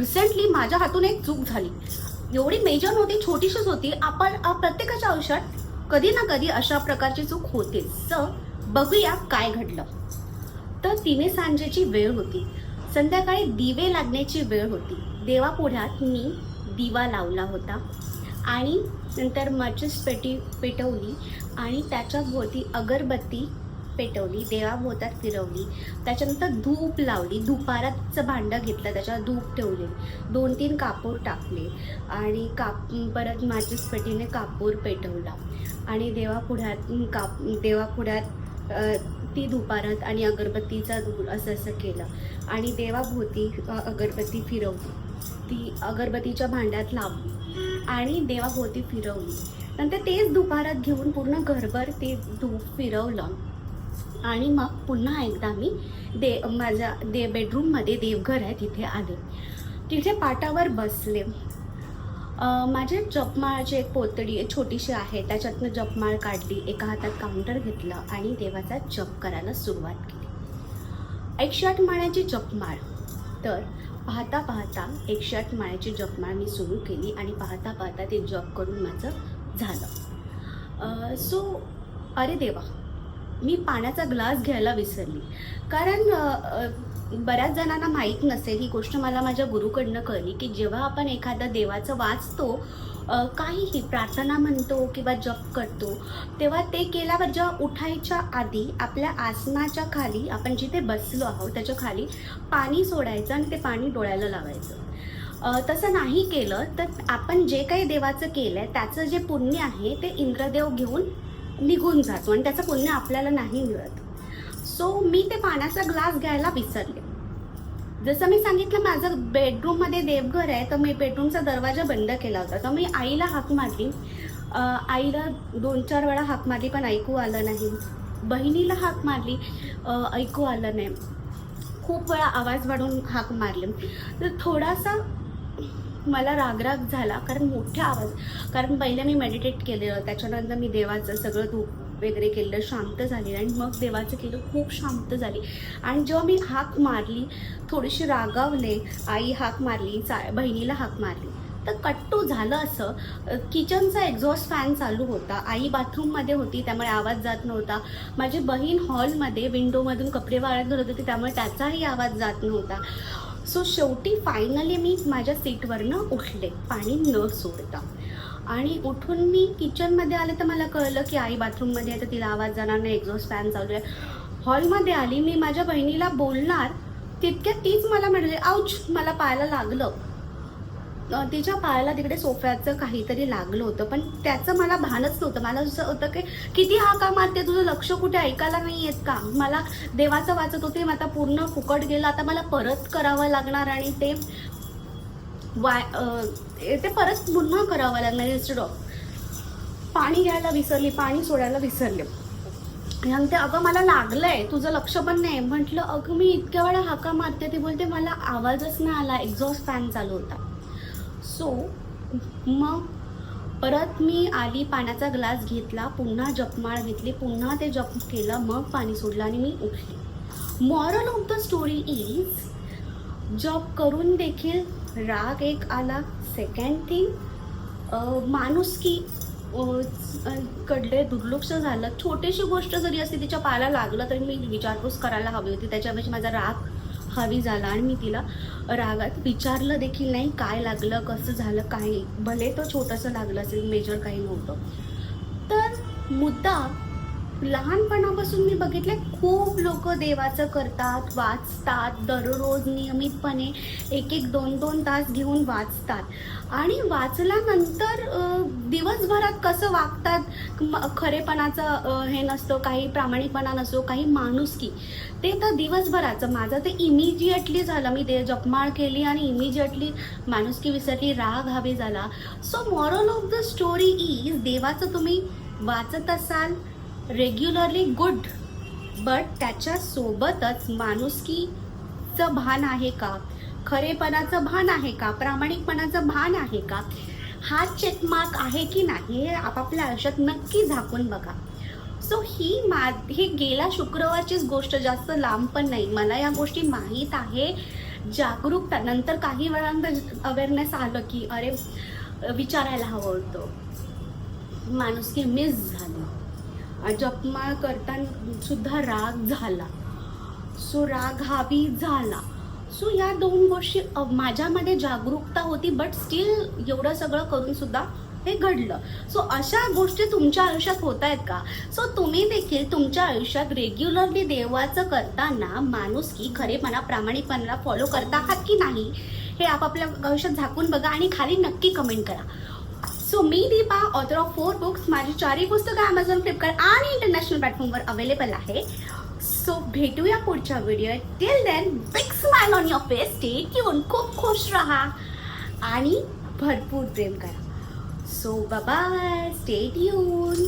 Recently माझ्या हातून एक चूक झाली. एवढी मेजर नव्हती छोटीशीच होती. आपण प्रत्येकाच्या आयुष्यात कधी ना कधी अशा प्रकारची चूक होते तर बघूया काय घडलं. तर तिने सांजेची वेळ होती. संध्याकाळी दिवे लागण्याची वेळ होती. देवापुढ्यात मी दिवा लावला होता आणि नंतर माचीस पेटी पेटवली आणि त्याच्या भोवती अगरबत्ती पेटवली देवाभोवतात फिरवली त्याच्यानंतर धूप लावली धुपाराचं भांडं घेतलं त्याच्यावर धूप ठेवले दोन तीन कापूर टाकले आणि काप परत माझ्याच पेटीने कापूर पेटवला. आणि देवापुढ्यात काप देवापुढ्यात ती दुपारात आणि अगरबत्तीचा धूर असं असं केलं. आणि देवाभोवती अगरबत्ती फिरवली. ती अगरबत्तीच्या भांड्यात लावली आणि देवाभोवती फिरवली. नंतर तेच दुपारात घेऊन पूर्ण घरभर ते धूप फिरवलं. आणि मग पुन्हा एकदा मी दे माझ्या दे बेडरूममध्ये देवघर आहे तिथे आले. तिथे पाटावर बसले. माझ्या माझे जपमाळाची एक पोतडी छोटीशी आहे त्याच्यातनं जपमाळ काढली एका हातात काउंटर घेतलं आणि देवाचा जप करायला सुरुवात केली. एकशे आठ माळ्याची जपमाळ. तर पाहता पाहता एकशे आठ माळ्याची जपमाळ मी सुरू केली आणि पाहता पाहता ते जप करून माझं झालं. सो अरे देवा मी पाण्याचा ग्लास घ्यायला विसरली. कारण बऱ्याच जणांना माहीत नसेल ही गोष्ट मला माझ्या गुरुकडनं कळली की जेव्हा आपण एखादा देवाचं वाचतो काहीही प्रार्थना म्हणतो किंवा जप करतो तेव्हा ते केल्यावर जेव्हा उठायच्या आधी आपल्या आसनाच्या खाली आपण जिथे बसलो आहोत त्याच्याखाली पाणी सोडायचं आणि ते पाणी डोळ्याला लावायचं. तसं नाही केलं तर आपण जे काही देवाचं केलं आहे त्याचं जे पुण्य आहे ते इंद्रदेव घेऊन निघून जातो आणि त्याचं पुण्य आपल्याला नाही मिळत. सो मी ते पाण्याचा ग्लास घ्यायला विसरले. जसं मी सांगितलं माझं बेडरूममध्ये देवघर आहे तर मी बेडरूमचा दरवाजा बंद केला होता. तर मी आईला हाक मारली. आईला दोन चार वेळा हाक मारली पण ऐकू आलं नाही. बहिणीला हाक मारली ऐकू आलं नाही. खूप वेळा आवाज वाढून हाक मारले. तर थोडासा मला रागराग झाला कारण मोठ्या आवाज कारण पहिले मी मेडिटेट केलेलं त्याच्यानंतर मी देवाचं सगळं धूप वगैरे केलं शांत झाली आणि मग देवाचं केलं खूप शांत झाली. आणि जेव्हा मी हाक मारली थोडीशी रागावले आई हाक मारली चा बहिणीला हाक मारली तर कट्टू झालं असं. किचनचा एक्झॉस्ट फॅन चालू होता. आई बाथरूममध्ये होती त्यामुळे आवाज जात नव्हता. माझी बहीण हॉलमध्ये विंडोमधून कपडे वाळत घालत होती त्यामुळे त्याचाही आवाज जात नव्हता. सो शेवटी फायनली मी माझ्या सीटवरनं उठले. पाणी न सोडता. आणि उठून मी किचनमध्ये आले तर मला कळलं की आई बाथरूममध्ये आहे तर तिला आवाज जाणार नाही एक्झॉस्ट फॅन चालू आहे. हॉलमध्ये आली मी माझ्या बहिणीला बोलणार तितक्यात तीच मला म्हणाली आऊच मला पाहायला लागलं. तिच्या पायाला तिकडे सोफ्याचं काहीतरी लागलं होतं पण त्याचं मला भानच नव्हतं. मला असं होतं की किती हाका मारते तुझं लक्ष कुठे ऐकायला नाही येत का? मला देवाचं वाचत होते आता पूर्ण फुकट गेलं आता मला परत करावं लागणार आणि ते वाय ते परत पुन्हा करावं लागणार इन्स्टेड ऑफ पाणी घ्यायला विसरली पाणी सोडायला विसरले. ते अगं मला लागलंय तुझं लक्ष पण नाही. म्हटलं अगं मी इतक्या वेळा हाका मारते ती बोलते मला आवाजच नाही आला एक्झॉस्ट फॅन चालू होता. सो मग परत मी आली पाण्याचा ग्लास घेतला पुन्हा जपमाळ घेतली पुन्हा ते जप केलं मग पाणी सोडलं आणि मी उठली. Moral of the story is जप करून देखील राग एक आला. सेकंड थिंग माणुसकी की कडले दुर्लक्ष झालं. छोटीशी गोष्ट जरी असते तिच्या पायाला लागलं तरी मी विचारपूस करायला हवी होती. त्याच्यापेक्षा माझा राग हवी झाला आणि मी तिला रागात विचारलं देखील नाही काय लागलं कसं झालं काही भले तो छोटंसं लागलं असेल मेजर काही नव्हतं. तर मुद्दा लहानपणापासून मी बघितले खूप लोक देवाचं करतात वाचतात दररोज नियमितपणे एक एक दोन दोन तास घेऊन वाचतात. आणि वाचल्यानंतर दिवसभरात कसं वागतात खरेपणाचं हे नसतं काही प्रामाणिकपणा नसतो काही माणुसकी ते तर दिवसभराचं. माझं ते इमिजिएटली झालं. मी ते जपमाळ केली आणि इमिजिएटली माणुसकी विसरली राग हवे झाला. So moral of the story is देवाचं तुम्ही वाचत असाल रेग्युलरली गुड. बट त्याच्यासोबतच माणुसकीचं भान आहे का? खरेपणाचं भान आहे का? प्रामाणिकपणाचं भान आहे का? हा चेकमार्क आहे की नाही हे आपापल्या आयुष्यात नक्की झाकून बघा. सो ही मा हे गेल्या शुक्रवारचीच गोष्ट जास्त लांब पण नाही. मला या गोष्टी माहीत आहे. जागरूकता. नंतर काही वेळानंतर अवेअरनेस आलं की अरे विचारायला हवं होतं. माणुसकी मिस झाली. जपमाळ करताना सुद्धा राग झाला. सो राग हावी झाला. सो या दोन गोष्टी माझ्यामध्ये जागरूकता होती बट स्टील एवढं सगळं करून सुद्धा हे घडलं. सो अशा गोष्टी तुमच्या आयुष्यात होत आहेत का? सो तुम्ही देखील तुमच्या आयुष्यात रेग्युलरली देवाचं करताना माणुसकी खरेपणा प्रामाणिकपणाला फॉलो करता आहात की नाही हे आपापल्या आयुष्यात झाकून बघा आणि खाली नक्की कमेंट करा. So me Deepa author of four book माझी चारही पुस्तकं ॲमेझॉन फ्लिपकार्ट आणि इंटरनॅशनल प्लॅटफॉर्मवर अवेलेबल आहे. सो भेटूया पुढच्या video till then big smile on your face stay tuned खूप खुश राहा. आणि भरपूर प्रेम करा. So bye stay tune